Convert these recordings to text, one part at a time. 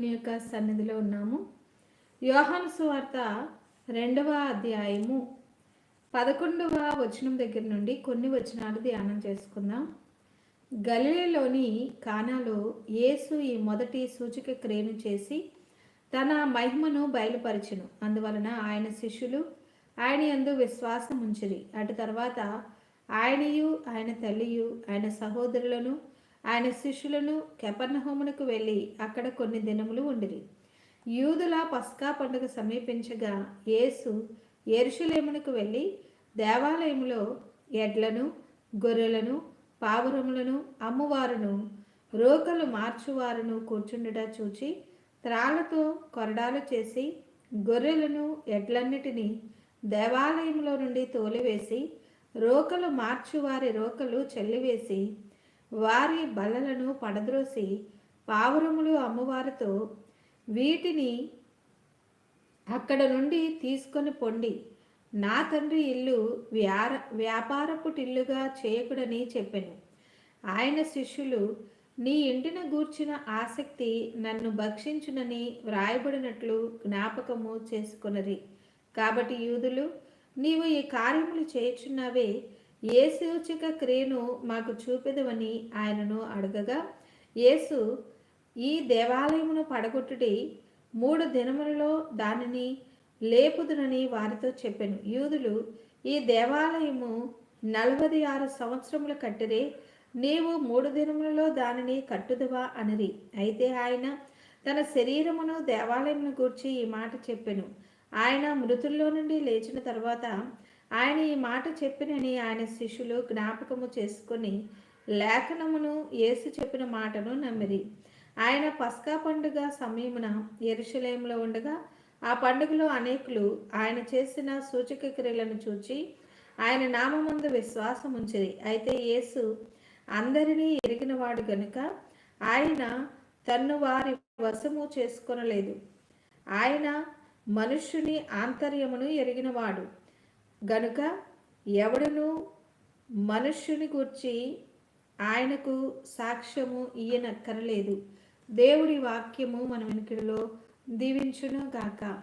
దేవుని యొక్క సన్నిధిలో ఉన్నాము. యోహాను సువార్త రెండవ అధ్యాయము పదకొండవ వచనం దగ్గర నుండి కొన్ని వచనాలు ధ్యానం చేసుకుందాం. గలిలోని కానాలో యేసు ఈ మొదటి సూచిక క్రియను చేసి తన మహిమను బయలుపరచును. అందువలన ఆయన శిష్యులు ఆయన యందు విశ్వాసం ఉంచిరి అటు తర్వాత ఆయనయు ఆయన తల్లియు ఆయన సహోదరులను ఆయన శిష్యులను కెపర్ణహోమునకు వెళ్ళి అక్కడ కొన్ని దినములు ఉండిరి. యూదుల పస్కా పండుగ సమీపించగా యేసు ఎరుషులేమునకు వెళ్ళి దేవాలయంలో ఎడ్లను గొర్రెలను పావురములను అమ్మువారును రోకలు మార్చువారును కూర్చుండుట చూచి త్రాళ్ళతో కొరడాలు చేసి గొర్రెలను ఎడ్లన్నిటినీ దేవాలయంలో నుండి తోలివేసి రోకలు మార్చువారి రోకలు చెల్లివేసి వారి బల్లలను పడద్రోసి పావురములు అమ్మవారితో వీటిని అక్కడ నుండి తీసుకొని పొండి. నా తండ్రి ఇల్లు వ్యార వ్యాపారపుటిల్లుగా చేయకుడని చెప్పాను. ఆయన శిష్యులు నీ ఇంటిన గూర్చిన ఆసక్తి నన్ను భక్షించునని వ్రాయబడినట్లు జ్ఞాపకము చేసుకున్నది కాబట్టి యూదులు నీవు ఈ కార్యములు చేయుచున్నావే ఏ సూచక క్రియను మాకు చూపెదవని ఆయనను అడగగా యేసు ఈ దేవాలయమును పడగొట్టుడి మూడు దినములలో దానిని లేపుదునని వారితో చెప్పాను. యూదులు ఈ దేవాలయము నలభై ఆరు సంవత్సరములు కట్టిరే నీవు మూడు దినములలో దానిని కట్టుదువా అనిరి. అయితే ఆయన తన శరీరమును దేవాలయమును గూర్చి ఈ మాట చెప్పాను. ఆయన మృతుల్లో నుండి లేచిన తర్వాత ఆయన ఈ మాట చెప్పినని ఆయన శిష్యులు జ్ఞాపకము చేసుకొని లేఖనమును యేసు చెప్పిన మాటను నమ్మిరి. ఆయన పస్కా పండుగ సమయమున ఎరుషలేంలో ఉండగా ఆ పండుగలో అనేకులు ఆయన చేసిన సూచక క్రియలను చూచి ఆయన నామందు విశ్వాసం ఉంచిరి. అయితే యేసు అందరినీ ఎరిగినవాడు గనుక ఆయన తన్ను వారి వశము చేసుకొనలేదు. ఆయన మనుష్యుని ఆంతర్యమును ఎరిగినవాడు. గనుక ఎవడును మనుష్యుని గురించి ఆయనకు సాక్ష్యము ఇయ్యనక్కరలేదు. దేవుడి వాక్యము మన వెనుకడిలో దీవించును గాక.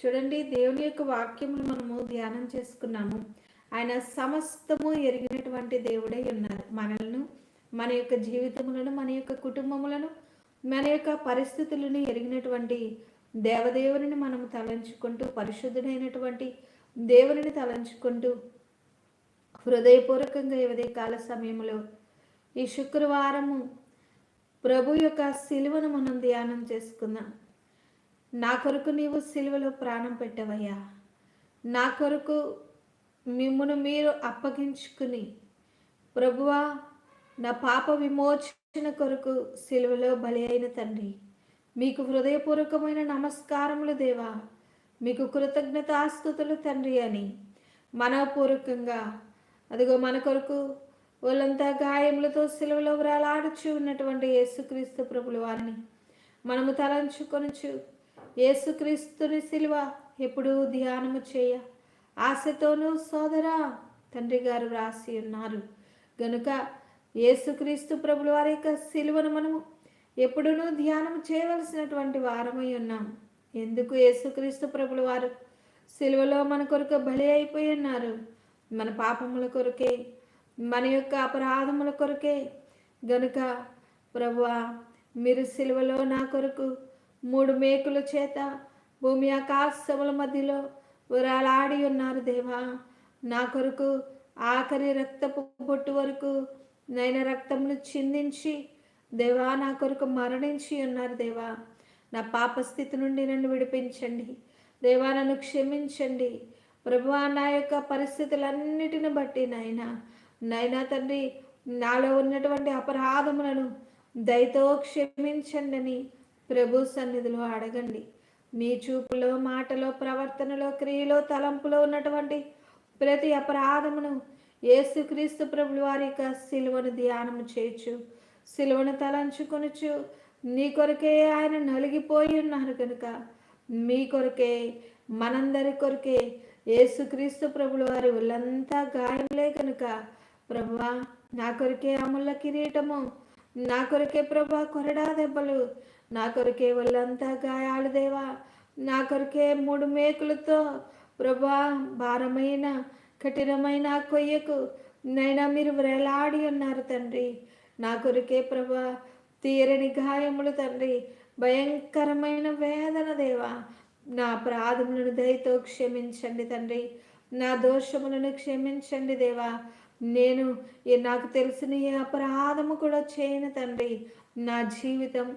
చూడండి దేవుని యొక్క వాక్యమును మనము ధ్యానం చేసుకున్నాము. ఆయన సమస్తము ఎరిగినటువంటి దేవుడై ఉన్నారు. మనలను మన యొక్క జీవితములను మన యొక్క కుటుంబములను మన యొక్క పరిస్థితులను ఎరిగినటువంటి దేవదేవుని మనము తలంచుకుంటూ పరిశుద్ధుడైనటువంటి దేవుని తలంచుకుంటూ హృదయపూర్వకంగా ఇవదే కాల సమయంలో ఈ శుక్రవారము ప్రభు యొక్క సిలువను మనం ధ్యానం చేసుకుందాం. నా కొరకు నీవు సిలువలో ప్రాణం పెట్టవయ్యా. నా కొరకు మిమ్మను మీరు అప్పగించుకుని ప్రభువా నా పాప విమోచన కొరకు సిలువలో బలి అయిన తండ్రి మీకు హృదయపూర్వకమైన నమస్కారములు దేవా. మీకు కృతజ్ఞతాస్థుతులు తండ్రి అని మనపూర్వకంగా. అదిగో మన కొరకు వాళ్ళంతా గాయములతో సిలువలో వ్రాలాడుచు ఉన్నటువంటి యేసుక్రీస్తు ప్రభుల వారిని మనము తలంచుకొనుచు. యేసుక్రీస్తుని సిలువ ఎప్పుడూ ధ్యానము చేయ. ఆశతోనూ సోదరా తండ్రి గారు రాసి ఉన్నారు. గనుక యేసుక్రీస్తు ప్రభుల వారి యొక్క సిలువను మనము ఎప్పుడూ ధ్యానం చేయవలసినటువంటి వారమై ఉన్నాం. ఎందుకు యేసుక్రీస్తు ప్రభుల వారు సిలువలో మన కొరకు బలి అయిపోయి ఉన్నారు? మన పాపముల కొరకే మన యొక్క అపరాధముల కొరకే. గనుక ప్రభువా మీరు సిలువలో నా కొరకు మూడు మేకుల చేత భూమి ఆకాశముల మధ్యలో ఉరాలాడి ఉన్నారు దేవా. నా కొరకు ఆఖరి రక్తపు బొట్టు వరకు నైన రక్తమును చిందించి దేవా నా కొరకు మరణించి ఉన్నారు దేవా. నా పాప స్థితి నుండి నన్ను విడిపించండి. దేవా నన్ను క్షమించండి. ప్రభువా నా యొక్క పరిస్థితులన్నిటిని బట్టి నాయన నాయనా తండ్రి నాలో ఉన్నటువంటి అపరాధములను దయతో క్షమించండి అని ప్రభు సన్నిధిలో అడగండి. మీ చూపులో మాటలో ప్రవర్తనలో క్రియలో తలంపులో ఉన్నటువంటి ప్రతి అపరాధమును యేసుక్రీస్తు ప్రభుల వారి యొక్క సిలువను ధ్యానము చేయొచ్చు సిలువను తలంచుకొనొచ్చు నీ కొరకే ఆయన నలిగిపోయి ఉన్నారు కనుక మీ కొరకే మనందరి కొరకే యేసుక్రీస్తు ప్రభుల వారి ఒళ్ళంతా గాయములే కనుక. ప్రభువా నా కొరకే అముల కిరీటము నా కొరకే ప్రభా కొరడా దెబ్బలు నా కొరకే వాళ్ళంతా గాయాలు దేవా నా కొరకే మూడు మేకులతో ప్రభా భారమైన కఠినమైన కొయ్యకు నైనా మీరు వేలాడి ఉన్నారు తండ్రి. నా కొరకే ప్రభా తీరని గాయములు తండ్రి. భయంకరమైన వేదన దేవా. నా ప్రాధములను దయతో క్షమించండి తండ్రి. నా దోషములను క్షమించండి దేవా. నేను నాకు తెలిసిన ఏ అపరాధము కూడా చేయను తండ్రి. నా జీవితం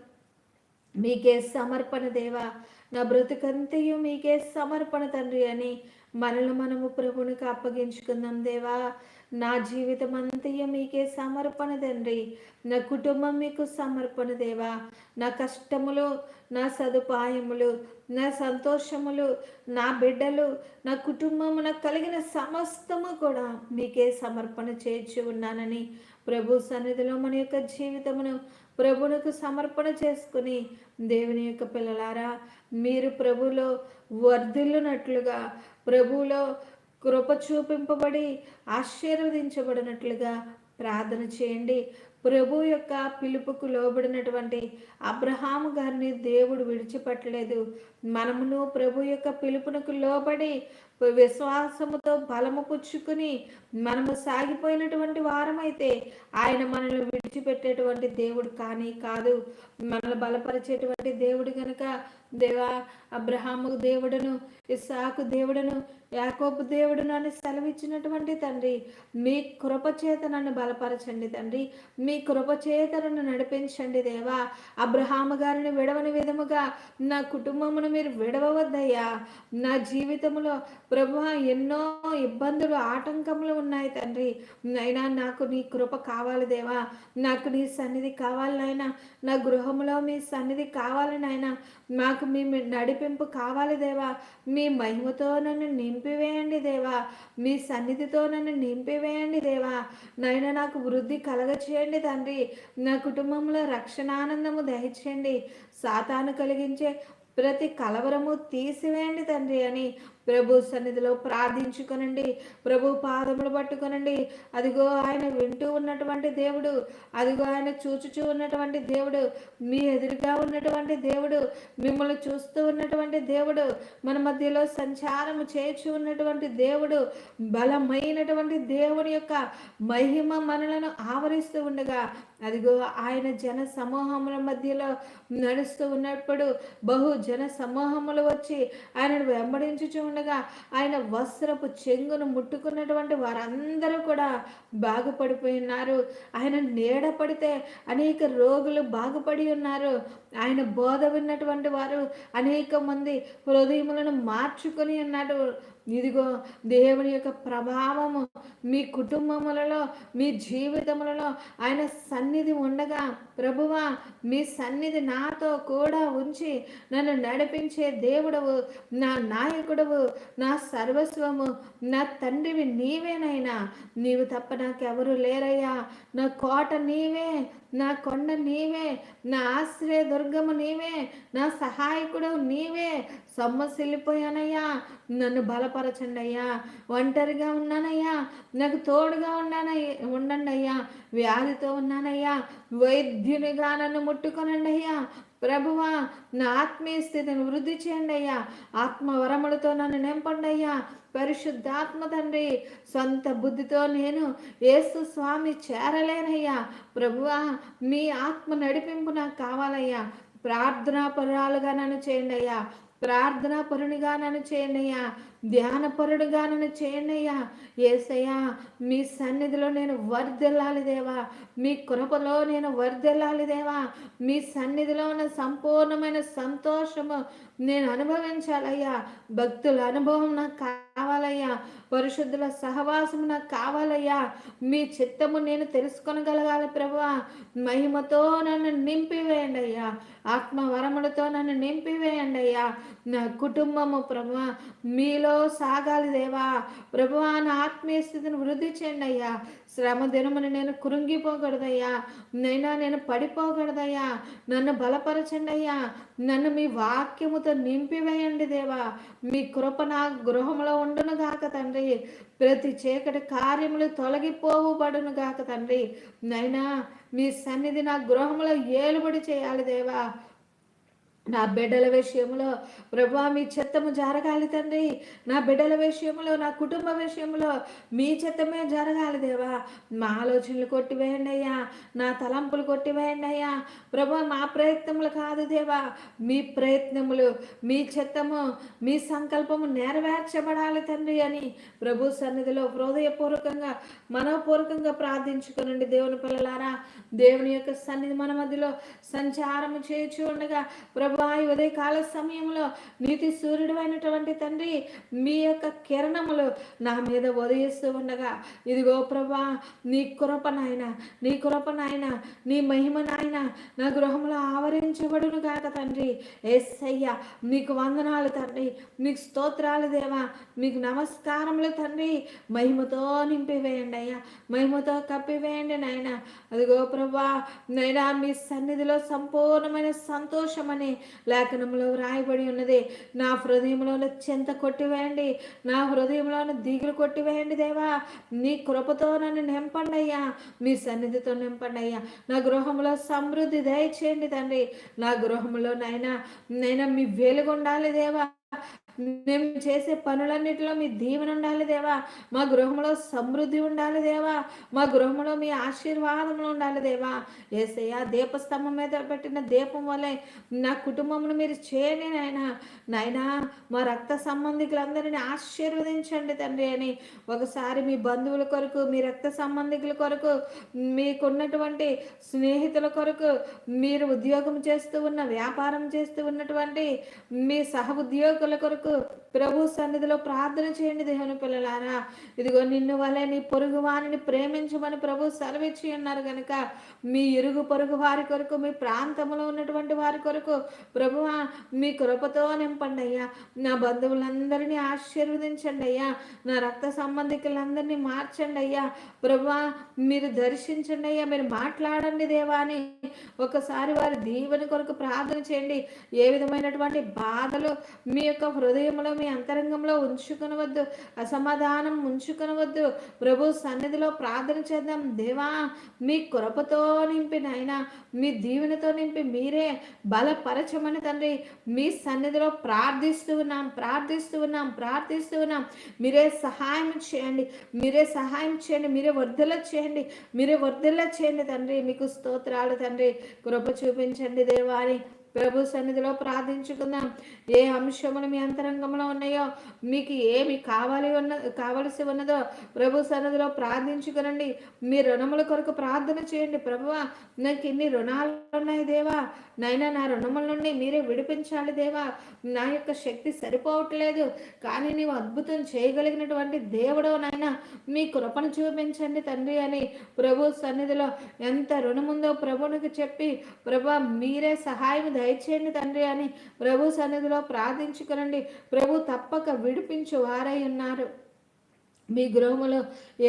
మీకే సమర్పణ దేవా. నా బ్రతుకంతయు మీకే సమర్పణ తండ్రి అని మనల్ని మనము ప్రభునికి అప్పగించుకుందాం దేవా. నా జీవితం అంతయ్య మీకే సమర్పణ తండ్రి నా కుటుంబం మీకు సమర్పణ దేవా నా కష్టములు నా సదుపాయములు నా సంతోషములు నా బిడ్డలు నా కుటుంబమున నాకు కలిగిన సమస్తము కూడా మీకే సమర్పణ చేర్చి ఉన్నానని ప్రభు సన్నిధిలో మన యొక్క జీవితమును ప్రభునకు సమర్పణ చేసుకుని దేవుని యొక్క పిల్లలారా మీరు ప్రభులో వర్ధిల్లునట్లుగా ప్రభులో కృప చూపింపబడి ఆశీర్వదించబడినట్లుగా ప్రార్థన చేయండి. ప్రభు యొక్క పిలుపుకు లోబడినటువంటి అబ్రహాము గారిని దేవుడు విడిచిపెట్టలేదు. మనమును ప్రభు యొక్క పిలుపునకు లోబడి విశ్వాసముతో బలము పుచ్చుకుని మనము సాగిపోయినటువంటి వారమైతే ఆయన మనల్ని విడిచిపెట్టేటువంటి దేవుడు కానీ కాదు. మనల్ని బలపరిచేటువంటి దేవుడు కనుక దేవా అబ్రహాము దేవుడును ఇస్సాకు దేవుడును యాకోబు దేవుడును అని సెలవిచ్చినటువంటి తండ్రి మీ కృపచేత నన్ను బలపరచండి తండ్రి మీ కృపచేత నన్ను నడిపించండి దేవా. అబ్రహాము గారిని విడవని విధముగా నా కుటుంబమును మీరు విడవవద్దయ్యా. నా జీవితంలో ప్రభు ఎన్నో ఇబ్బందులు ఆటంకములు ఉన్నాయి తండ్రి. అయినా నాకు నీ కృప కావాలి దేవా. నాకు నీ సన్నిధి కావాలి నాయన. నా గృహంలో మీ సన్నిధి కావాలి నాయన. మాకు మీ నడిపింపు కావాలి దేవా. మీ మహిమతో నన్ను నింపివేయండి దేవా. మీ సన్నిధితో నన్ను నింపివేయండి దేవా. నాయన నాకు వృద్ధి కలగ చేయండి తండ్రి. నా కుటుంబంలో రక్షణానందము దయచేయండి సాతాను కలిగించే ప్రతి కలవరము తీసివేయండి తండ్రి అని ప్రభు సన్నిధిలో ప్రార్థించుకొనండి. ప్రభు పాదములు పట్టుకొనండి. అదిగో ఆయన వింటూ ఉన్నటువంటి దేవుడు అదిగో ఆయన చూచుచూ ఉన్నటువంటి దేవుడు మీ ఎదురుగా ఉన్నటువంటి దేవుడు మిమ్మల్ని చూస్తూ ఉన్నటువంటి దేవుడు మన మధ్యలో సంచారము చేర్చి ఉన్నటువంటి దేవుడు బలమైనటువంటి దేవుని యొక్క మహిమ మనలను ఆవరిస్తూ ఉండగా అదిగో ఆయన జన సమూహముల మధ్యలో నడుస్తూ ఉన్నప్పుడు బహు జన సమూహములు వచ్చి ఆయనను వెంబడించుచు ఉండగా ఆయన వస్త్రపు చెంగును ముట్టుకున్నటువంటి వారందరూ కూడా బాగుపడిపోయి ఉన్నారు. ఆయన నీడ పడితే అనేక రోగులు బాగుపడి ఉన్నారు. ఆయన బోధ విన్నటువంటి వారు అనేక మంది హృదయములను మార్చుకొని ఉన్నారు. ఇదిగో దేవుని యొక్క ప్రభావము మీ కుటుంబములలో మీ జీవితములలో ఆయన సన్నిధి ఉండగా ప్రభువా మీ సన్నిధి నాతో కూడా ఉంచి నన్ను నడిపించే దేవుడవు నా నాయకుడవు నా సర్వస్వము నా తండ్రివి నీవేనైనా. నీవు తప్ప నాకెవరు లేరయ్యా. నా కోట నీవే నా కొండ నీవే నా ఆశ్రయ దుర్గము నీవే నా సహాయకుడు నీవే. సొమ్మసిల్లిపోయానయ్యా. నన్ను బలపరచండి అయ్యా ఒంటరిగా ఉన్నానయ్యా. నాకు తోడుగా ఉన్నానయ్యా ఉండండి అయ్యా వ్యాధితో ఉన్నానయ్యా. వైద్య వైద్యునిగా నన్ను ముట్టుకొనండి అయ్యా. ప్రభువా నా ఆత్మీయ స్థితిని వృద్ధి చేయండి అయ్యా. ఆత్మవరములతో నన్ను నింపండి అయ్యా. పరిశుద్ధాత్మ తండ్రి సొంత బుద్ధితో నేను ఏసు స్వామి చేరలేనయ్యా. ప్రభువా మీ ఆత్మ నడిపింపు నాకు కావాలయ్యా. ప్రార్థనా పరురాలుగా నన్ను చేయండి అయ్యా. ప్రార్థనా పరునిగా నన్ను చేయండి అయ్యా. ధ్యానపరుడుగా నన్ను చేయండి అయ్యా ఏసయ్యా మీ సన్నిధిలో నేను వర్ధిల్లాలి దేవా. మీ కృపలో నేను వర్ధిల్లాలి దేవా. మీ సన్నిధిలో ఉన్న సంపూర్ణమైన సంతోషము నేను అనుభవించాలయ్యా. భక్తుల అనుభవం నాకు కావాలయ్యా. పరిశుద్ధుల సహవాసం నాకు కావాలయ్యా. మీ చిత్తము నేను తెలుసుకొనగలగాలి ప్రభువా. మహిమతో నన్ను నింపివేయండి అయ్యా ఆత్మవరములతో నన్ను నింపివేయండి అయ్యా నా కుటుంబము ప్రభువా మీలో సాగాలి దేవా. ప్రభువా నా ఆత్మీయ స్థితిని వృద్ధి చేయండి అయ్యా. శ్రమ దినమును నేను కృంగిపోకూడదయ్యా. నైనా నేను పడిపోకూడదయ్యా. నన్ను బలపరచండి అయ్యా. నన్ను మీ వాక్యముతో నింపివేయండి దేవా. మీ కృప నా గృహంలో ఉండును గాక తండ్రి. ప్రతి చీకటి కార్యములు తొలగిపోవుబడును గాక తండ్రి. నైనా మీ సన్నిధి నా గృహంలో ఏలుబడి చేయాలి దేవా. నా బిడ్డల విషయంలో ప్రభా మీ చెత్తము జరగాలి తండ్రి. నా బిడ్డల విషయంలో నా కుటుంబ విషయంలో మీ చెత్తమే జరగాలి దేవా. మా ఆలోచనలు కొట్టివేయండి అయ్యా. నా తలంపులు కొట్టివేయండి అయ్యా. ప్రభా మా ప్రయత్నములు కాదు దేవా. మీ ప్రయత్నములు మీ చెత్తము మీ సంకల్పము నెరవేర్చబడాలి తండ్రి అని ప్రభు సన్నిధిలో హృదయపూర్వకంగా మనోపూర్వకంగా ప్రార్థించుకునండి దేవుని పిల్లలారా. దేవుని యొక్క సన్నిధి మన మధ్యలో సంచారము చేయుచు ఉండగా ఈ ఉదయకాల సమయంలో నీతి సూర్యుడు అయినటువంటి తండ్రి మీ యొక్క కిరణములు నా మీద ఉదయిస్తూ ఉండగా ఇదిగో ప్రభా నీ కృప నాయన నీ కృప నాయన నీ మహిమ నాయన నా గృహంలో ఆవరించబడును గాక తండ్రి. ఏసయ్య నీకు వందనాలు తండ్రి నీకు స్తోత్రాలు దేవా మీకు నమస్కారములు తండ్రి. మహిమతో నింపివేయండి అయ్యా మహిమతో కప్పివేయండి నాయన. అదిగో ప్రభా నైనా మీ సన్నిధిలో సంపూర్ణమైన సంతోషమని లేఖనంలో వ్రాయబడి ఉన్నది. నా హృదయంలోని చింత కొట్టివేయండి. నా హృదయంలోని దిగులు కొట్టివేయండి దేవా. నీ కృపతో నన్ను నింపండి అయ్యా మీ సన్నిధితో నింపండి అయ్యా నా గృహంలో సమృద్ధి దయచేయండి తండ్రి. నా గృహంలో నైనా నైనా మీ వెలుగు ఉండాలి దేవా. మేము చేసే పనులన్నిటిలో మీ దీవెన ఉండాలి దేవా. మా గృహంలో సమృద్ధి ఉండాలి దేవా. మా గృహంలో మీ ఆశీర్వాదములు ఉండాలి దేవా. ఏసయ్య దీపస్తంభం మీద పెట్టిన దీపం వల్లే నా కుటుంబమును మీరు చేయని నాయన. నాయనా మా రక్త సంబంధికులందరినీ ఆశీర్వదించండి తండ్రి అని. ఒకసారి మీ బంధువుల కొరకు మీ రక్త సంబంధికుల కొరకు మీకున్నటువంటి స్నేహితుల కొరకు మీరు ఉద్యోగం చేస్తూ ఉన్న వ్యాపారం చేస్తూ ఉన్నటువంటి మీ సహ ఉద్యోగుల కొరకు ప్రభు సన్నిధిలో ప్రార్థన చేయండి దేవుని పిల్లలారా. ఇదిగో నిన్ను వలె నీ పొరుగు వారిని ప్రేమించమని ప్రభు సెలవిచ్చి ఉన్నారు కనుక మీ ఇరుగు పొరుగు వారి కొరకు మీ ప్రాంతంలో ఉన్నటువంటి వారి కొరకు ప్రభు మీ కృపతో నింపండి అయ్యా. నా బంధువులందరినీ ఆశీర్వదించండి అయ్యా. నా రక్త సంబంధికులందరినీ మార్చండి అయ్యా. ప్రభు మీరు దర్శించండి అయ్యా. మీరు మాట్లాడండి దేవా అని ఒకసారి వారి దీవెని కొరకు ప్రార్థన చేయండి. ఏ విధమైనటువంటి బాధలు మీ యొక్క హృదయంలో మీ అంతరంగంలో ఉంచుకునవద్దు అసమాధానం ఉంచుకొనవద్దు. ప్రభు సన్నిధిలో ప్రార్థన చేద్దాం. దేవా మీ కృపతో నింపి నాయన మీ దీవెనతో నింపి మీరే బలపరచమని తండ్రి. మీ సన్నిధిలో ప్రార్థిస్తూ ఉన్నాం ప్రార్థిస్తూ ఉన్నాం ప్రార్థిస్తూ ఉన్నాం. మీరే సహాయం చేయండి మీరే సహాయం చేయండి మీరే వర్ధల చేయండి మీరే వర్ధల చేయండి తండ్రి. మీకు స్తోత్రాలు తండ్రి. కృప చూపించండి దేవాని. ప్రభు సన్నిధిలో ప్రార్థించుకుందాం. ఏ అంశములు మీ అంతరంగంలో ఉన్నాయో మీకు ఏమి కావాలి ఉన్న కావలసి ఉన్నదో ప్రభు సన్నిధిలో ప్రార్థించుకునండి. మీ రుణముల కొరకు ప్రార్థన చేయండి. ప్రభువా నాకు ఇన్ని రుణాలు ఉన్నాయి దేవా. నైనా నా రుణముల నుండి మీరే విడిపించాలి దేవా. నా యొక్క శక్తి సరిపోవట్లేదు. కానీ నీవు అద్భుతం చేయగలిగినటువంటి దేవుడు నాయన. మీ కృపను చూపించండి తండ్రి అని ప్రభు సన్నిధిలో ఎంత రుణముందో ప్రభునికి చెప్పి ప్రభా మీరే సహాయం దయచేయండి తండ్రి అని ప్రభు సన్నిధిలో ప్రార్థించుకునండి. ప్రభు తప్పక విడిపించు వారై ఉన్నారు. మీ గృహములో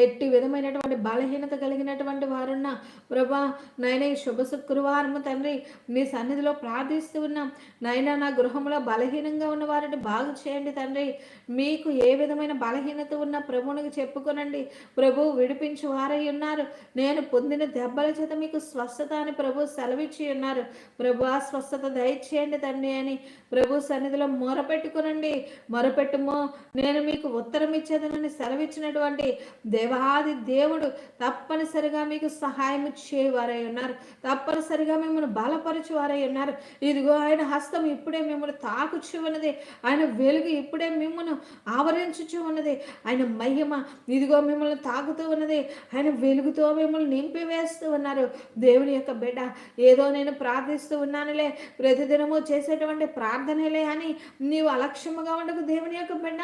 ఎట్టి విధమైనటువంటి బలహీనత కలిగినటువంటి వారున్న ప్రభా నాయన ఈ శుభ శుక్రవారము తండ్రి మీ సన్నిధిలో ప్రార్థిస్తూ ఉన్నాం. నాయన నా గృహంలో బలహీనంగా ఉన్న వారిని బాగు చేయండి తండ్రి. మీకు ఏ విధమైన బలహీనత ఉన్న ప్రభునికి చెప్పుకొనండి. ప్రభు విడిపించి వారై ఉన్నారు. నేను పొందిన దెబ్బల చేత మీకు స్వస్థత అని ప్రభు సెలవిచ్చి ఉన్నారు. ప్రభు ఆ స్వస్థత దయచేయండి తండ్రి అని ప్రభు సన్నిధిలో మొరపెట్టుకునండి. మొరపెట్టుమో నేను మీకు ఉత్తరం ఇచ్చేదనని ఇచ్చినటువంటి దేవాది దేవుడు తప్పనిసరిగా మీకు సహాయం చేయవారై ఉన్నారు. తప్పనిసరిగా మిమ్మల్ని బలపరచువారై ఉన్నారు. ఇదిగో ఆయన హస్తం ఇప్పుడే మిమ్మల్ని తాకుచు ఉన్నది. ఆయన వెలుగు ఇప్పుడే మిమ్మల్ని ఆవరించుచు ఉన్నది. ఆయన మహిమ ఇదిగో మిమ్మల్ని తాకుతూ ఉన్నది. ఆయన వెలుగుతో మిమ్మల్ని నింపివేస్తూ ఉన్నారు. దేవుని యొక్క బిడ్డ ఏదో నేను ప్రార్థిస్తూ ఉన్నానులే. ప్రతిదినము చేసేటువంటి ప్రార్థనలే అని నీవు అలక్ష్యముగా ఉండకు దేవుని యొక్క బిడ్డ.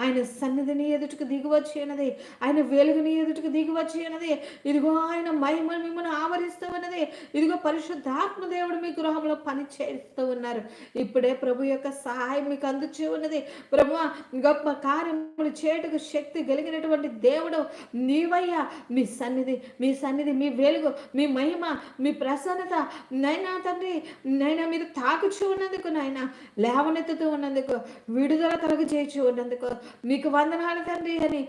ఆయన సన్నిధిని ఎదుటికి దిగువచ్చి ఉన్నది ఆయన వెలుగుని ఎదుటికి దిగువచ్చి ఉన్నది ఇదిగో ఆయన మహిమ మిమ్మల్ని ఆవరిస్తూ ఉన్నది ఇదిగో పరిశుద్ధాత్మ దేవుడు మీ గృహంలో పని చేస్తూ ఉన్నారు. ఇప్పుడే ప్రభు యొక్క సహాయం మీకు అందుచూ ఉన్నది. ప్రభు గొప్ప కార్యములు చేయటకు శక్తి కలిగినటువంటి దేవుడు నీవయ్యా. మీ సన్నిధి మీ సన్నిధి మీ వెలుగు మీ మహిమ మీ ప్రసన్నత. నైనా తండ్రి నైనా మీరు తాకుచూ ఉన్నందుకు నాయన లేవనెత్తుతూ ఉన్నందుకు విడుదల కలుగు చేయించు ఉన్నందుకు. మీకు వందనాలు తండ్రి అని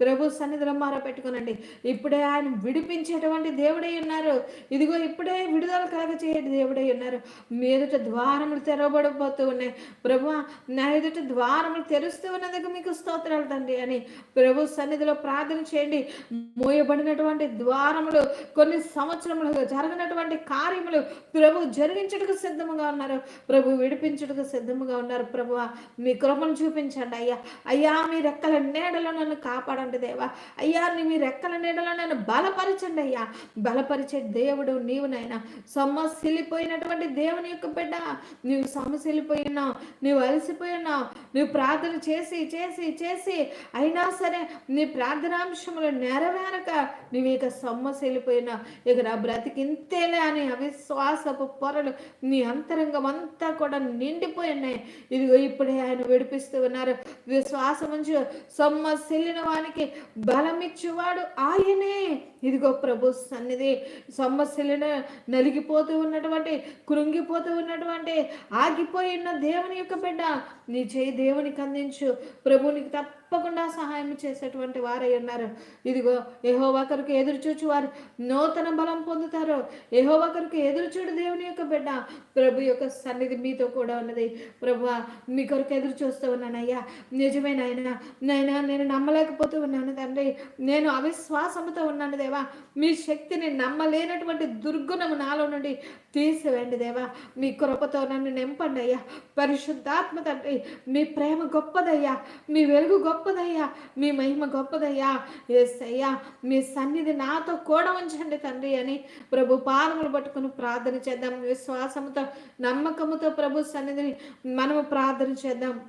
ప్రభు సన్నిధిలో మార పెట్టుకునండి. ఇప్పుడే ఆయన విడిపించేటువంటి దేవుడై ఉన్నారు. ఇదిగో ఇప్పుడే విడుదల కలగ చేయ దేవుడై ఉన్నారు. మీ ఎదుట ద్వారములు తెరవబడిపోతూ ఉన్నాయి. ప్రభు నా ఎదుట ద్వారములు తెరుస్తూ ఉన్నందుకు మీకు స్తోత్రాలు తండ్రి అని ప్రభు సన్నిధిలో ప్రార్థన చేయండి. మూయబడినటువంటి ద్వారములు కొన్ని సంవత్సరములుగా జరిగినటువంటి కార్యములు ప్రభు జరిగించుటకు సిద్ధముగా ఉన్నారు. ప్రభు విడిపించుటకు సిద్ధముగా ఉన్నారు. ప్రభు మీ కృపను చూపించండి అయ్యా. అయ్యా మీ రెక్కల నీడలో నన్ను కాపాడండి. దేవా. అయ్యా నీ మీ రెక్కల నీడలో నన్ను బలపరచండి అయ్యా. బలపరిచే దేవుడు నీవు నాయన. సమస్యలిపోయినటువంటి దేవుని యొక్క బిడ్డ. నీవు సమస్యలిపోయినావు ఉన్నావు నీవు అలసిపోయి ఉన్నావు నువ్వు ప్రార్థన చేసి చేసి చేసి. అయినా సరే నీ ప్రార్థనాంశములు నెరవేరక నువ్వు ఇక సొమ్మసిల్లిపోయినా ఇక నా బ్రతికింతేలే అని అవిశ్వాసపు పొరలు నీ అంతరంగం అంతా కూడా నిండిపోయి ఉన్నాయి. ఇదిగో ఇప్పుడే ఆయన విడిపిస్తూ ఉన్నారు. విశ్వాసం నుంచి సొమ్మసిల్లిన వానికి బలమిచ్చువాడు ఆయనే. ఇదిగో ప్రభు సన్నిధి సమస్యలను నలిగిపోతూ ఉన్నటువంటి కృంగిపోతూ ఉన్నటువంటి ఆగిపోయిన దేవుని యొక్క బిడ్డ నీ చేయి దేవునికి అందించు. ప్రభునికి తప్పకుండా సహాయం చేసేటువంటి వారై ఉన్నారు. ఇదిగో ఏహో ఒకరికి ఎదురు వారు. నూతన బలం పొందుతారు. ఏహో ఒకరికి ఎదురు చూడు దేవుని యొక్క బిడ్డ. ప్రభు యొక్క సన్నిధి మీతో కూడా ఉన్నది. ప్రభు మీ కొరకు ఎదురు చూస్తూ ఉన్నానయ్యా నిజమే నాయన. నాయన నేను నమ్మలేకపోతూ ఉన్నాను తండ్రి. నేను అవిశ్వాసంతో ఉన్నాను దేవా. మీ శక్తిని నమ్మలేనటువంటి దుర్గుణము నాలో నుండి తీసివేండి దేవా. మీ కృపతో నన్ను నింపండి అయ్యా పరిశుద్ధాత్మ తండ్రి మీ ప్రేమ గొప్పదయ్యా. మీ వెలుగు గొప్పదయ్యా. మీ మహిమ గొప్పదయ్యా. ఏసయ్యా మీ సన్నిధి నాతో కూడా ఉంచండి తండ్రి అని ప్రభు పాదములు పట్టుకుని ప్రార్థన చేద్దాం. విశ్వాసముతో నమ్మకముతో ప్రభు సన్నిధిని మనము ప్రార్థన చేద్దాం.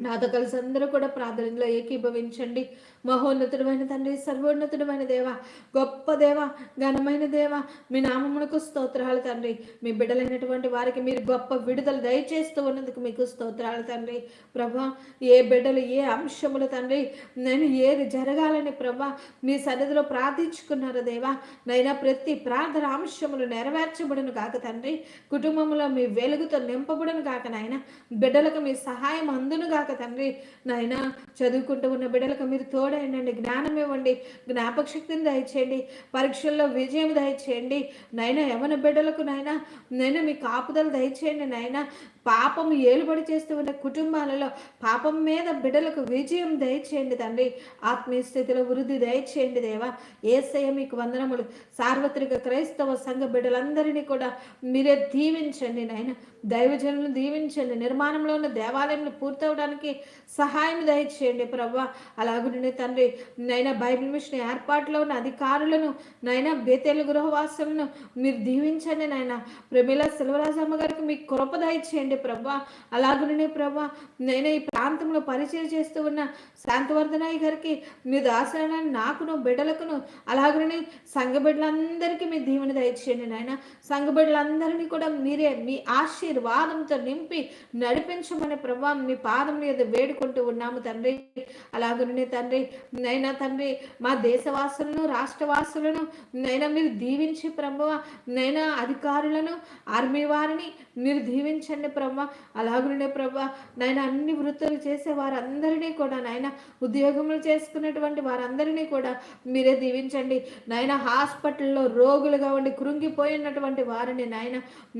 నాతో కలిసి అందరూ కూడా ప్రార్థనలో ఏకీభవించండి. మహోన్నతుడమైన తండ్రి సర్వోన్నతుడమైన దేవ గొప్ప దేవ ఘనమైన దేవ మీ నామమునకు స్తోత్రాలు తండ్రి. మీ బిడ్డలైనటువంటి వారికి మీరు గొప్ప విడుదల దయచేస్తూ ఉన్నందుకు మీకు స్తోత్రాలు తండ్రి. ప్రభా ఏ బిడ్డలు ఏ అంశములు తండ్రి నేను ఏది జరగాలని ప్రభా మీ సన్నిధిలో ప్రార్థించుకున్నారు దేవా నైనా ప్రతి ప్రార్థన అంశములు నెరవేర్చబడును కాక తండ్రి. కుటుంబంలో మీ వెలుగుతో నింపబడును కాక నాయన బిడ్డలకు మీ సహాయం అందును కాక తండ్రి. నాయన చదువుకుంటూ ఉన్న బిడ్డలకు మీరు తోడైండండి జ్ఞానం ఇవ్వండి జ్ఞాపక శక్తిని దయచేయండి పరీక్షల్లో విజయం దయచేయండి. నైనా యవన బిడ్డలకు నైనా నేను మీ కాపుదలు దయచేయండి నాయన పాపం ఏలుబడి చేస్తూ ఉన్న కుటుంబాలలో పాపం మీద బిడ్డలకు విజయం దయచేయండి తండ్రి. ఆత్మీయ స్థితిలో వృద్ధి దయచేయండి దేవా. ఏసయ్య మీకు వందనములు. సార్వత్రిక క్రైస్తవ సంఘ బిడ్డలందరినీ కూడా మీరే దీవించండి నాయన. దైవజనులను దీవించండి. నిర్మాణంలో ఉన్న దేవాలయంలో పూర్తవడానికి సహాయం దయచేయండి ప్రభా అలాగుండి తండ్రి. నైనా బైబిల్ మిషన్ ఏర్పాటులో ఉన్న అధికారులను నైనా బేతేలు గృహవాసులను మీరు దీవించండి నాయన. ప్రమిళ సెలవరాజమ్మ గారికి మీకు కృప దయచేయండి ప్రభా అలాగనే ప్రభా నేను ఈ ప్రాంతంలో పరిచయం చేస్తూ ఉన్న శాంతవర్ధనాయ్ గారికి మీ దాసనాన్ని నాకును బిడ్డలకును అలాగనే సంఘ బిడ్డలందరికీ మీ దీవెన దయచేయండి నాయన. సంఘ బిడ్డలందరినీ కూడా మీరే మీ ఆశీర్వాదంతో నింపి నడిపించమని ప్రభా మీ పాదం మీద వేడుకుంటూ ఉన్నాము తండ్రి. అలాగనే తండ్రి నైనా తండ్రి మా దేశవాసులను రాష్ట్రవాసులను నైనా మీరు దీవించి ప్రభు నైనా అధికారులను ఆర్మీ వారిని మీరు దీవించండి ప్రభా అలాగనే ప్రభా. నాయన అన్ని వృత్తులు చేసే వారందరినీ కూడా నాయన ఉద్యోగములు చేసుకునేటువంటి వారందరినీ కూడా మీరే దీవించండి. నాయన హాస్పిటల్లో రోగులుగా ఉండి కృంగిపోయినటువంటి వారిని నాయన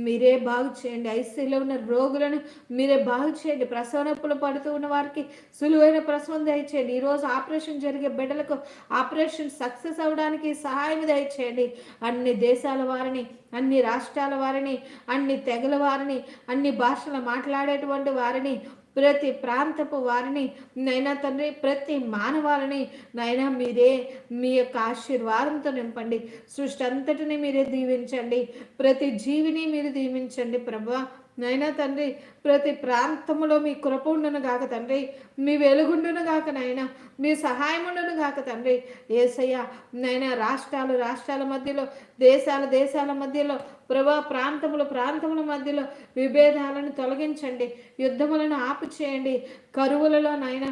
మీరే బాగు చేయండి. ఐసీలో ఉన్న రోగులను మీరే బాగు చేయండి. ప్రసవ నొప్పులు పడుతూ ఉన్న వారికి సులువైన ప్రసవం దయచేయండి. ఈరోజు ఆపరేషన్ జరిగే బిడ్డలకు ఆపరేషన్ సక్సెస్ అవడానికి సహాయం దయచేయండి. అన్ని దేశాల వారిని అన్ని రాష్ట్రాల వారిని అన్ని తెగల వారిని అన్ని భాషలు మాట్లాడేటువంటి వారిని ప్రతి ప్రాంతపు వారిని నైనా తండ్రి ప్రతి మానవాలని నైనా మీరే మీ యొక్క ఆశీర్వాదంతో నింపండి. సృష్టి అంతటిని మీరే దీవించండి. ప్రతి జీవిని మీరు దీవించండి ప్రభా. నైనా తండ్రి ప్రతి ప్రాంతములో మీ కృప ఉండును గాక తండ్రి. మీ వెలుగుండును గాక నాయన మీ సహాయం ఉండును గాక తండ్రి. ఏసయ్య నైనా రాష్ట్రాలు రాష్ట్రాల మధ్యలో దేశాల దేశాల మధ్యలో ప్రభా ప్రాంతముల ప్రాంతముల మధ్యలో విభేదాలను తొలగించండి. యుద్ధములను ఆపు చేయండి కరువులలో నాయన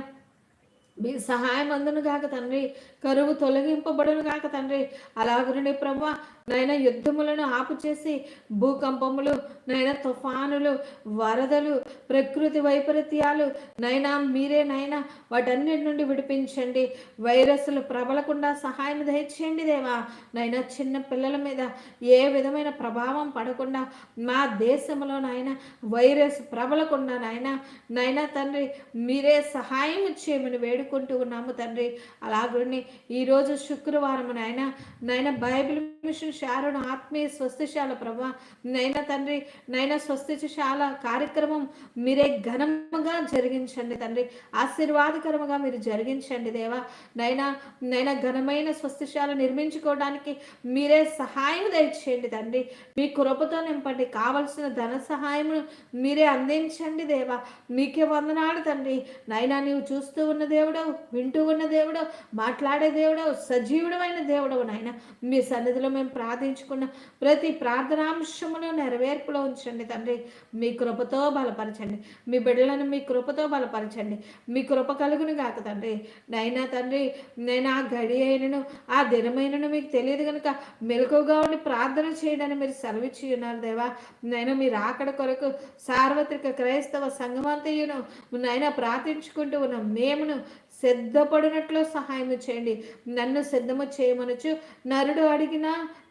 మీ సహాయం అందును గాక తండ్రి. కరువు తొలగింపబడును గాక తండ్రి. అలాగునే ప్రభా నైనా యుద్ధములను ఆపు చేసి భూకంపములు నైనా తుఫానులు వరదలు ప్రకృతి వైపరీత్యాలు నైనా మీరే నైనా వాటన్నిటి నుండి విడిపించండి. వైరస్లు ప్రబలకుండా సహాయం దయచేయండి దేవా. నైనా చిన్న పిల్లల మీద ఏ విధమైన ప్రభావం పడకుండా మా దేశంలో నాయన వైరస్ ప్రబలకుండా నాయన నైనా తండ్రి మీరే సహాయం చేయమని వేడుకుంటూ ఉన్నాము తండ్రి. అలాగని ఈరోజు శుక్రవారం నాయన నైనా బైబిల్ మిషన్ శారుణ ఆత్మీయ స్వస్తిశాల ప్రభా నైనా తండ్రి నైనా స్వస్తిశాల కార్యక్రమం మీరే ఘనముగా జరిగించండి తండ్రి. ఆశీర్వాదకరముగా మీరు జరిగించండి దేవా. నైనా నైనా ఘనమైన స్వస్తిశాల నిర్మించుకోవడానికి మీరే సహాయం దయచేయండి తండ్రి. మీ కృపతో నింపండి కావలసిన ధన సహాయము మీరే అందించండి దేవా. మీకే వందనాలు తండ్రి. నైనా నీవు చూస్తూ ఉన్న దేవుడు దేవుడవు వింటూ ఉన్న దేవుడవు మాట్లాడే దేవుడవు సజీవుడమైన దేవుడవు నాయన. మీ సన్నిధిలో మేము ప్రార్థించుకున్న ప్రతి ప్రార్థనాంశమును నెరవేర్పులో ఉంచండి తండ్రి. మీ కృపతో బలపరచండి. మీ బిడ్డలను మీ కృపతో బలపరచండి. మీ కృప కలుగును కాక తండ్రి. నైనా తండ్రి నేను ఆ గడి అయినను ఆ దినమైనను మీకు తెలియదు కనుక మెలకుగా ఉండి ప్రార్థన చేయడానికి మీరు సెలవిచ్చి ఉన్నారు దేవా. నైనా మీరు ఆకడ కొరకు సార్వత్రిక క్రైస్తవ సంఘమంతయును నైనా ప్రార్థించుకుంటూ ఉన్న మేమును సిద్ధపడినట్లు సహాయం చేయండి. నన్ను సిద్ధము చేయమనొచ్చు. నరుడు అడిగిన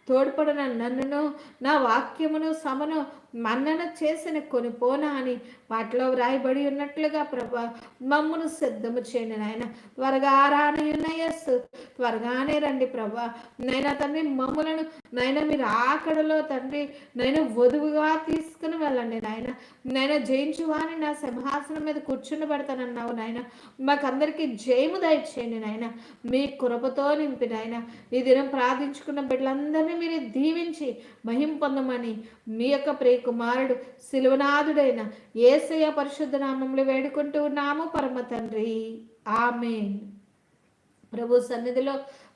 తోడ్పడిన నన్నును నా వాక్యమును సమను మన్నన చేసిన కొనిపోనా అని వాటిలో వ్రాయబడి ఉన్నట్లుగా ప్రభా మమ్మను సిద్ధము చేయండి నాయన. త్వరగా రానయ్యస్ త్వరగానే రండి ప్రభా. నైనా తండ్రి మమ్ములను నైనా మీరు ఆకడలో తండ్రి నేను వధువుగా తీసుకుని వెళ్ళండి నాయన. నేను జయించువాని నా సింహాసనం మీద కూర్చుని పెడతానన్నావు నాయన. మాకందరికీ జయము దయచేయండి నాయన. మీ కృపతో నింపి నాయన. ఈ దినం ప్రార్థించుకున్న బిడ్డలందరినీ మీరు దీవించి మహిం పొందమని మీ యొక్క ప్రే కుమారుడు శిలువనాథుడైన ఏసయ్య పరిశుద్ధ నామంలో వేడుకుంటూ ఉన్నాము పరమ తండ్రి. ఆమెన్. ప్రభు సన్నిధిలో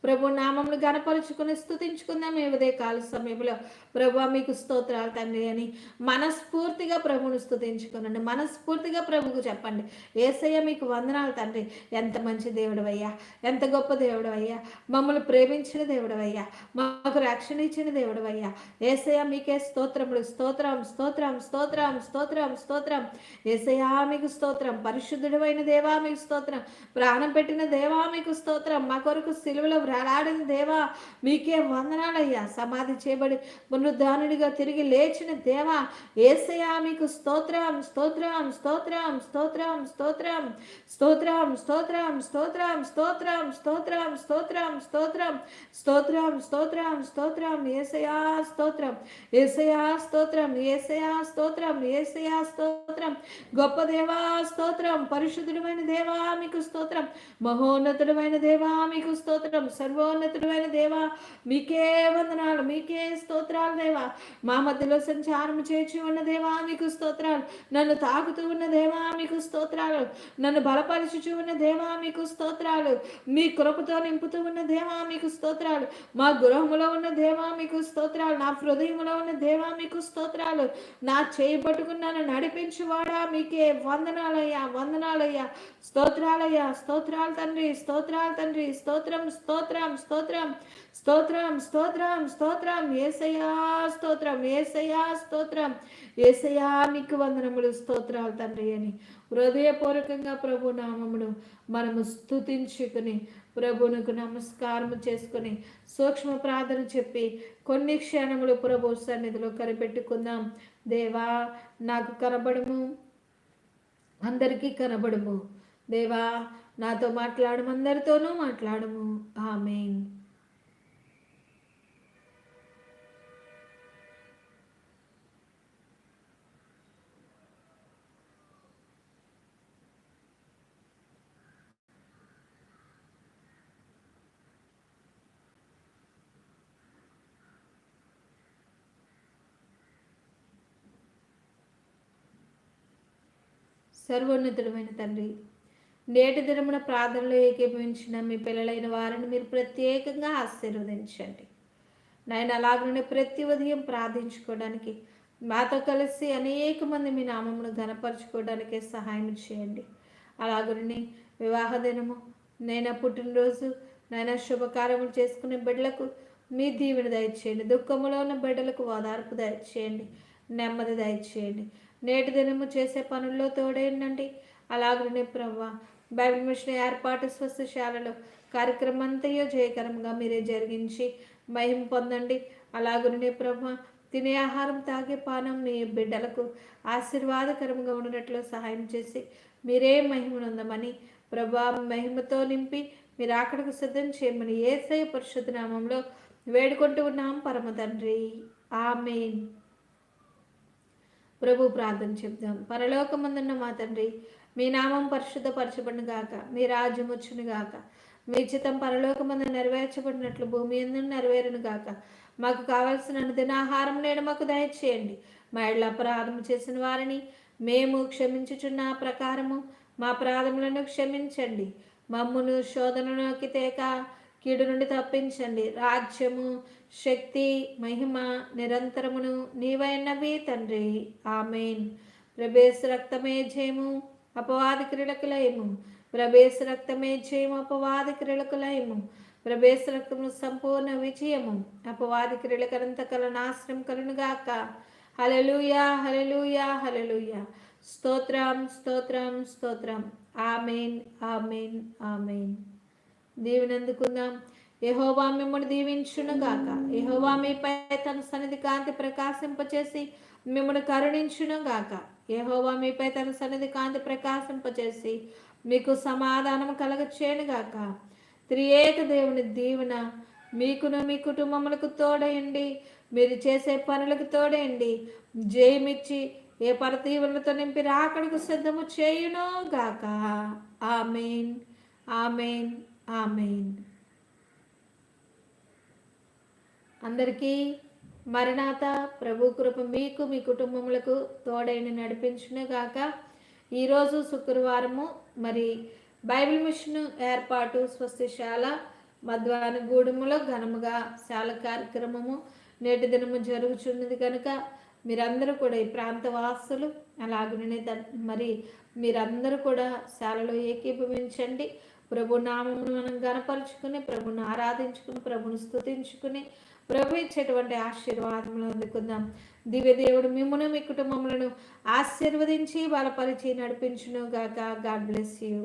ప్రభు నామములు గనపరుచుకుని స్థుతించుకుందాం ఈ ఉదయ కాల సమయంలో. ప్రభు మీకు స్తోత్రాలు తండ్రి అని మనస్ఫూర్తిగా ప్రభును స్థుతించుకునండి మనస్ఫూర్తిగా ప్రభుకు చెప్పండి. ఏసయ్య మీకు వందనాలు తండ్రి. ఎంత మంచి దేవుడు అయ్యా ఎంత గొప్ప దేవుడు అయ్యా మమ్మల్ని ప్రేమించిన దేవుడు అయ్యా మాకు రక్షణ ఇచ్చిన దేవుడు అయ్యా ఏసయ్య మీకే స్తోత్రములు. స్తోత్రం స్తోత్రం స్తోత్రం స్తోత్రం స్తోత్రం. ఏసయ్యా మీకు స్తోత్రం. పరిశుద్ధుడు అయిన దేవా మీకు స్తోత్రం. ప్రాణం పెట్టిన దేవా మీకు స్తోత్రం. మా కొరకు సిలువలో వేలాడిన దేవా మీకే వందనాలయ్యా సమాధి చేయబడి పునరుద్ధానుడిగా తిరిగి లేచిన దేవా ఏసయా మీకు స్తోత్రం స్తోత్రం స్తోత్రం స్తోత్రం స్తోత్రం స్తోత్రం స్తోత్రం స్తోత్రం స్తోత్రం స్తోత్రం స్తోత్రం స్తోత్రం స్తోత్రం స్తోత్రం స్తోత్రం ఏసయా స్తోత్రం ఏసయా స్తోత్రం ఏసయా స్తోత్రం ఏసయా స్తోత్రం గొప్ప దేవా స్తోత్రం పరిశుద్ధుడమైన దేవా మీకు స్తోత్రం మహోన్నతుడమైన దేవా మీకు స్తోత్రం సర్వోన్నతుడమైన దేవా మీకే వందనాలు మీకే స్తోత్రాలు దేవా. మా మధ్యలో సంచారం చేర్చి ఉన్న దేవా మీకు స్తోత్రాలు. నన్ను తాకుతూ ఉన్న దేవా మీకు స్తోత్రాలు. నన్ను బలపరుచుచు ఉన్న దేవా మీకు స్తోత్రాలు. మీ కృపతో నింపుతూ ఉన్న దేవా మీకు స్తోత్రాలు. మా గృహములో ఉన్న దేవా మీకు స్తోత్రాలు. నా హృదయంలో ఉన్న దేవా మీకు స్తోత్రాలు. నా చేయి పట్టుకున్నాను నడిపించువాడా మీకే వందనాలయ్యా వందనాలయ్యా. స్తోత్రాలయ్యా స్తోత్రాలు తండ్రి స్తోత్రాలు తండ్రి స్తోత్రం స్తోత్రం. స్తోత్రం స్తోత్రం స్తోత్రం స్తోత్రం ఏసయా స్తోత్రం ఏసయా స్తోత్రం. ఏసయా మీకు వందనములు స్తోత్రాలు తండ్రి అని. హృదయపూర్వకంగా ప్రభు నామమును మనము స్తుతించుకుని ప్రభునకు నమస్కారం చేసుకుని సూక్ష్మ ప్రార్థన చెప్పి కొన్ని క్షణములు ప్రభు సన్నిధిలో కనిపెట్టుకుందాం. దేవా నాకు కనబడము. అందరికీ కనబడము. దేవా నాతో మాట్లాడము అందరితోనూ మాట్లాడము. ఆమెన్. సర్వోన్నతుడమైన తండ్రి నేటి దినమున ప్రార్థనలో ఏకీభవించిన మీ పిల్లలైన వారిని మీరు ప్రత్యేకంగా ఆశీర్వదించండి. నాయన అలాగనే ప్రతి ఉదయం ప్రార్థించుకోవడానికి మాతో కలిసి అనేక మంది మీ నామమును ఘనపరచుకోవడానికి సహాయం చేయండి. అలాగనే వివాహ దినము నైనా పుట్టినరోజు నైనా శుభకార్యములు చేసుకునే బిడ్డలకు మీ దీవెన దయచేయండి. దుఃఖములో ఉన్న బిడ్డలకు ఓదార్పు దయచేయండి. నెమ్మది దయచేయండి. నేటి దినము చేసే పనుల్లో తోడేయండి అలాగనే ప్రవ్వ బైబిల్ మిషన్ ఏర్పాటు స్వస్థశాలలో కార్యక్రమంతయో జయకరంగా మీరే జరిగించి మహిమ పొందండి. అలాగనే బ్రహ్మ తినే ఆహారం తాగే పానం మీ బిడ్డలకు ఆశీర్వాదకరంగా ఉండటట్లు సహాయం చేసి మీరే మహిమనుందమని ప్రభా మహిమతో నింపి మీరు అక్కడికి సిద్ధం చేయమని ఏసై పరిశుద్ధ నామంలో వేడుకుంటూ ఉన్నాం. పరమ తండ్రి ఆమెన్. ప్రభు ప్రార్థన చెప్దాం. పరలోకమందున్న మా తండ్రి మీ నామం పరిశుద్ధపరచబడిన గాక. మీ రాజ్యం వచ్చును గాక. మీ చిత్తం పరలోకమందు నెరవేర్చబడినట్లు భూమి ఎందు నెరవేరును గాక. మాకు కావలసిన దినాహారం నేడు మాకు దయచేయండి. మా ఇళ్ళ అపరాధం చేసిన వారిని మేము క్షమించుచున్న ప్రకారము మా అపరాధములను క్షమించండి. మమ్మును శోధనలోకి తేక కీడు నుండి తప్పించండి. రాజ్యము శక్తి మహిమ నిరంతరమును నీవైనవి తండ్రి. ఆమెన్. ప్రభేశ రక్తమే జయము. అపవాది క్రీడకు లయము ప్రభేశ రక్తమే జయము అపవాది క్రీడకు లయము ప్రభేశ రక్తము సంపూర్ణ విజయము. అపవాది క్రీడకరంత కల నాశనం కలునుగాక. హలలుయా హలలుయా హలలుయా స్తోత్రం స్తోత్రం స్తోత్రం. ఆమెన్ ఆమెన్ ఆమెన్. దీవెనందుకుందాం. యహోవా మిమ్మల్ని దీవించును గాక యహోవా మీపై తన సన్నిధి కాంతి ప్రకాశింపచేసి మిమ్మల్ని కరుణించును గాక యహోవా మీపై తన సన్నిధి కాంతి ప్రకాశింపచేసి మీకు సమాధానం కలగచేయనుగాక త్రియేక దేవుని దీవెన మీకును మీ కుటుంబములకు తోడయండి. మీరు చేసే పనులకు తోడయండి. జయమిచ్చి ఏ పరతీవులతో నింపి రాకడకు సిద్ధము చేయును గాక. ఆమెన్. ఆమెన్. ఆమెన్. అందరికీ మరణాత ప్రభు కృప మీకు మీ కుటుంబములకు తోడైన నడిపించును గాక ఈరోజు శుక్రవారము మరి బైబిల్ మిషన్ ఏర్పాటు స్వస్తిశాల మధ్వాన గూడెములో ఘనముగా శాల కార్యక్రమము నేటి దినము జరుగుచున్నది కనుక మీరందరూ కూడా ఈ ప్రాంత వాసులు అలాగనే మరి మీరందరూ కూడా శాలలో ఏకీభవించండి. ప్రభు నామమును మనం గనపరుచుకుని ప్రభుని ఆరాధించుకుని ప్రభుని స్థుతించుకుని ప్రభు ఇచ్చేటువంటి ఆశీర్వాదములు అందుకుందాం. దివ్య దేవుడు మీ కుటుంబములను ఆశీర్వదించి బలపరిచి నడిపించును గాక గాడ్ బ్లెస్ యూ.